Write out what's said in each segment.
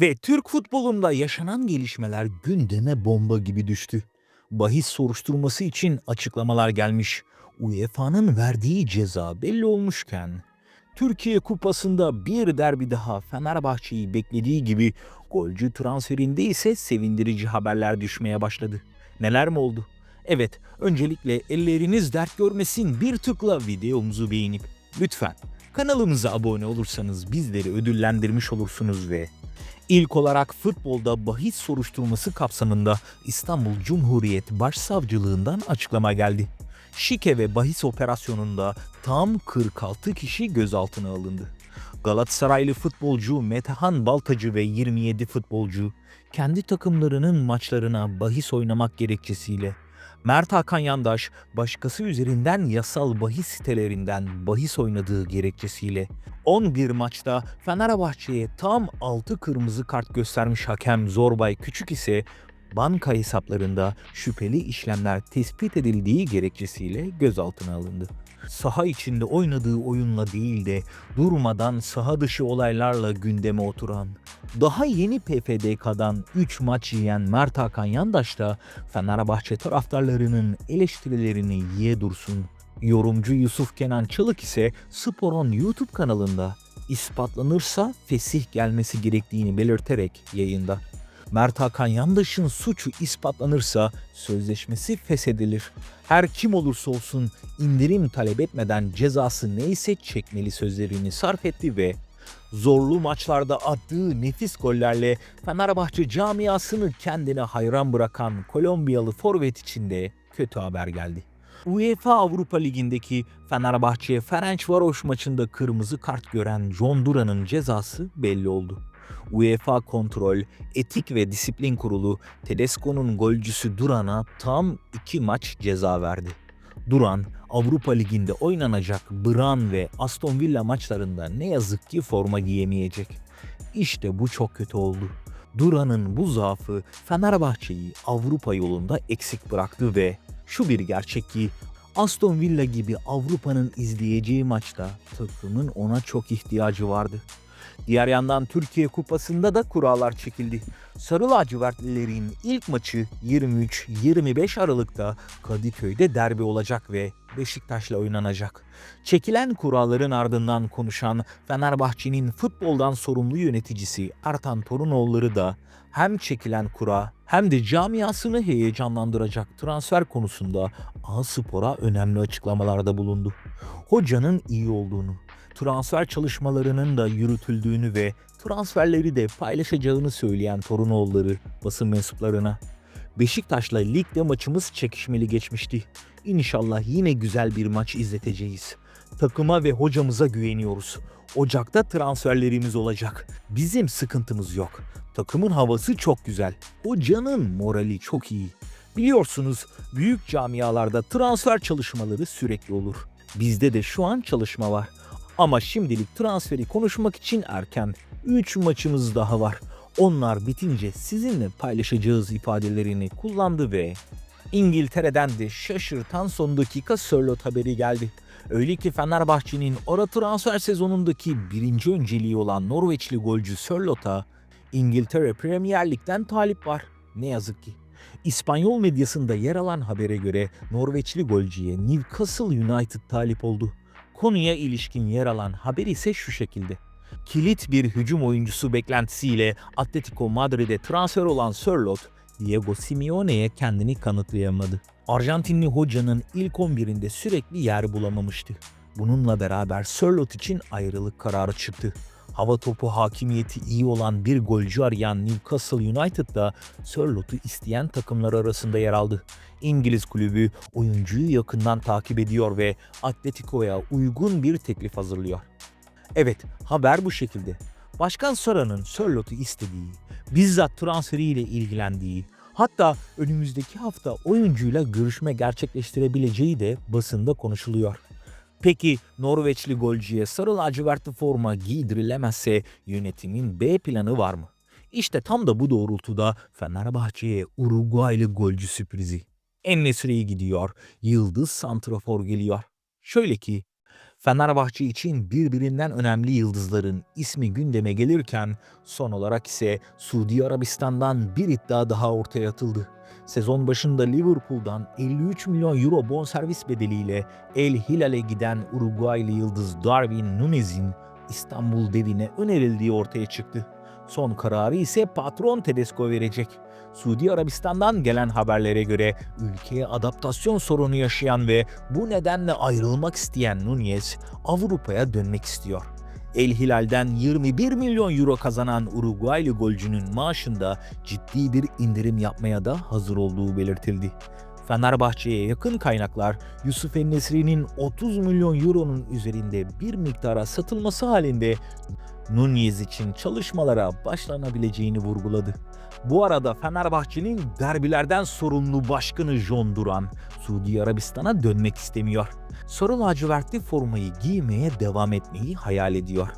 Ve Türk futbolunda yaşanan gelişmeler gündeme bomba gibi düştü. Bahis soruşturması için açıklamalar gelmiş. UEFA'nın verdiği ceza belli olmuşken Türkiye Kupası'nda bir derbi daha Fenerbahçe'yi beklediği gibi golcü transferinde ise sevindirici haberler düşmeye başladı. Neler mi oldu? Evet, öncelikle elleriniz dert görmesin bir tıkla videomuzu beğenip lütfen kanalımıza abone olursanız bizleri ödüllendirmiş olursunuz ve İlk olarak futbolda bahis soruşturması kapsamında İstanbul Cumhuriyet Başsavcılığından açıklama geldi. Şike ve bahis operasyonunda tam 46 kişi gözaltına alındı. Galatasaraylı futbolcu Metehan Baltacı ve 27 futbolcu kendi takımlarının maçlarına bahis oynamak gerekçesiyle Mert Hakan Yandaş başkası üzerinden yasal bahis sitelerinden bahis oynadığı gerekçesiyle 11 maçta Fenerbahçe'ye tam 6 kırmızı kart göstermiş hakem Zorbay Küçük ise banka hesaplarında şüpheli işlemler tespit edildiği gerekçesiyle gözaltına alındı. Saha içinde oynadığı oyunla değil de durmadan saha dışı olaylarla gündeme oturan, daha yeni PFDK'dan 3 maç yiyen Mert Hakan Yandaş da Fenerbahçe taraftarlarının eleştirilerini yiye dursun. Yorumcu Yusuf Kenan Çalık ise Spor'un YouTube kanalında ispatlanırsa fesih gelmesi gerektiğini belirterek yayında. Mert Hakan Yandaş'ın suçu ispatlanırsa sözleşmesi feshedilir. Her kim olursa olsun indirim talep etmeden cezası neyse çekmeli sözlerini sarf etti ve zorlu maçlarda attığı nefis gollerle Fenerbahçe camiasını kendine hayran bırakan Kolombiyalı forvet için de kötü haber geldi. UEFA Avrupa Ligi'ndeki Fenerbahçe Ferencvaros maçında kırmızı kart gören John Duran'ın cezası belli oldu. UEFA Kontrol, Etik ve Disiplin Kurulu Tedesco'nun golcüsü Duran'a tam iki maç ceza verdi. Duran, Avrupa Ligi'nde oynanacak Bran ve Aston Villa maçlarında ne yazık ki forma giyemeyecek. İşte bu çok kötü oldu. Duran'ın bu zaafı Fenerbahçe'yi Avrupa yolunda eksik bıraktı ve şu bir gerçek ki Aston Villa gibi Avrupa'nın izleyeceği maçta takımın ona çok ihtiyacı vardı. Diğer yandan Türkiye Kupası'nda da kurallar çekildi. Sarı lacivertlilerin ilk maçı 23-25 Aralık'ta Kadıköy'de derbi olacak ve Beşiktaş'la oynanacak. Çekilen kuralların ardından konuşan Fenerbahçe'nin futboldan sorumlu yöneticisi Ertan Torunoğulları da hem çekilen kura hem de camiasını heyecanlandıracak transfer konusunda A Spor'a önemli açıklamalarda bulundu. Hocanın iyi olduğunu, transfer çalışmalarının da yürütüldüğünü ve transferleri de paylaşacağını söyleyen Torunoğulları basın mensuplarına Beşiktaş'la ligde maçımız çekişmeli geçmişti. İnşallah yine güzel bir maç izleteceğiz. Takıma ve hocamıza güveniyoruz. Ocakta transferlerimiz olacak. Bizim sıkıntımız yok. Takımın havası çok güzel. Hocanın morali çok iyi. Biliyorsunuz büyük camialarda transfer çalışmaları sürekli olur. Bizde de şu an çalışma var. Ama şimdilik transferi konuşmak için erken. 3 maçımız daha var. Onlar bitince sizinle paylaşacağız ifadelerini kullandı ve İngiltere'den de şaşırtan son dakika Sörlot haberi geldi. Öyle ki Fenerbahçe'nin ara transfer sezonundaki birinci önceliği olan Norveçli golcü Sörlot'a İngiltere Premier Lig'den talip var. Ne yazık ki. İspanyol medyasında yer alan habere göre Norveçli golcüye Newcastle United talip oldu. Konuya ilişkin yer alan haber ise şu şekilde. Kilit bir hücum oyuncusu beklentisiyle Atletico Madrid'e transfer olan Sörlot, Diego Simeone'ye kendini kanıtlayamadı. Arjantinli hocanın ilk 11'inde sürekli yer bulamamıştı. Bununla beraber Sörlot için ayrılık kararı çıktı. Hava topu hakimiyeti iyi olan bir golcü arayan Newcastle United da Sörlot'u isteyen takımlar arasında yer aldı. İngiliz kulübü oyuncuyu yakından takip ediyor ve Atletico'ya uygun bir teklif hazırlıyor. Evet, haber bu şekilde. Başkan Sara'nın Sörlot'u istediği, bizzat transferiyle ilgilendiği, hatta önümüzdeki hafta oyuncuyla görüşme gerçekleştirebileceği de basında konuşuluyor. Peki Norveçli golcüye sarı lacivertli forma giydirilemezse yönetimin B planı var mı? İşte tam da bu doğrultuda Fenerbahçe'ye Uruguaylı golcü sürprizi. Ennesri'ye gidiyor, Yıldız Santrafor geliyor. Şöyle ki Fenerbahçe için birbirinden önemli yıldızların ismi gündeme gelirken son olarak ise Suudi Arabistan'dan bir iddia daha ortaya atıldı. Sezon başında Liverpool'dan 53 milyon euro bonservis bedeliyle El Hilal'e giden Uruguaylı yıldız Darwin Nunez'in İstanbul devine önerildiği ortaya çıktı. Son kararı ise patron Tedesco verecek. Suudi Arabistan'dan gelen haberlere göre ülkeye adaptasyon sorunu yaşayan ve bu nedenle ayrılmak isteyen Nunez Avrupa'ya dönmek istiyor. El Hilal'den 21 milyon euro kazanan Uruguaylı golcünün maaşında ciddi bir indirim yapmaya da hazır olduğu belirtildi. Fenerbahçe'ye yakın kaynaklar Yusuf Ennesri'nin 30 milyon euronun üzerinde bir miktara satılması halinde Nunez için çalışmalara başlanabileceğini vurguladı. Bu arada Fenerbahçe'nin derbilerden sorumlu başkanı John Duran, Suudi Arabistan'a dönmek istemiyor. Sarı lacivertli formayı giymeye devam etmeyi hayal ediyor.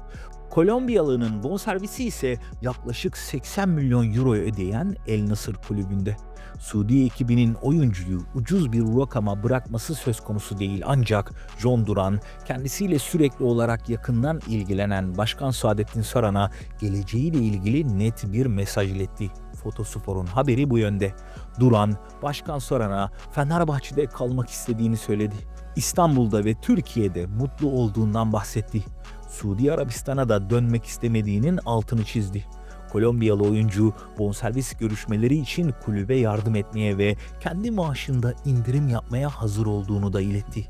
Kolombiyalı'nın bonservisi ise yaklaşık 80 milyon euro ödeyen El Nasır kulübünde. Suudi ekibinin oyuncuyu ucuz bir rakama bırakması söz konusu değil ancak John Duran kendisiyle sürekli olarak yakından ilgilenen Başkan Saadettin Saran'a geleceğiyle ilgili net bir mesaj iletti. Fotospor'un haberi bu yönde. Duran, Başkan Saran'a Fenerbahçe'de kalmak istediğini söyledi. İstanbul'da ve Türkiye'de mutlu olduğundan bahsetti. Suudi Arabistan'a da dönmek istemediğinin altını çizdi. Kolombiyalı oyuncu bonservis görüşmeleri için kulübe yardım etmeye ve kendi maaşında indirim yapmaya hazır olduğunu da iletti.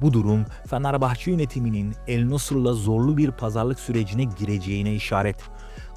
Bu durum Fenerbahçe yönetiminin El Nasır'la zorlu bir pazarlık sürecine gireceğine işaret.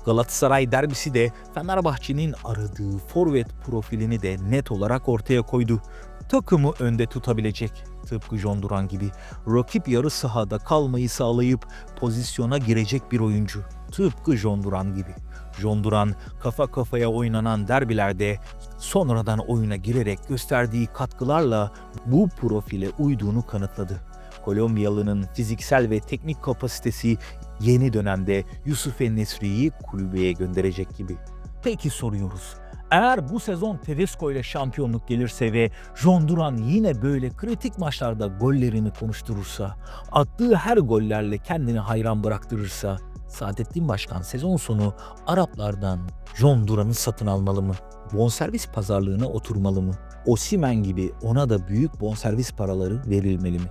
Galatasaray derbisi de Fenerbahçe'nin aradığı forvet profilini de net olarak ortaya koydu. Takımı önde tutabilecek, tıpkı John Duran gibi rakip yarı sahada kalmayı sağlayıp pozisyona girecek bir oyuncu. Tıpkı John Duran gibi. John Duran kafa kafaya oynanan derbilerde sonradan oyuna girerek gösterdiği katkılarla bu profile uyduğunu kanıtladı. Kolombiyalı'nın fiziksel ve teknik kapasitesi yeni dönemde Yusuf Nesri'yi kulübeye gönderecek gibi. Peki soruyoruz. Eğer bu sezon Tedesco ile şampiyonluk gelirse ve John Duran yine böyle kritik maçlarda gollerini konuşturursa, attığı her gollerle kendini hayran bıraktırırsa, Saadettin Başkan sezon sonu Araplardan John Duran'ı satın almalı mı? Bonservis pazarlığına oturmalı mı? Osimen gibi ona da büyük bonservis paraları verilmeli mi?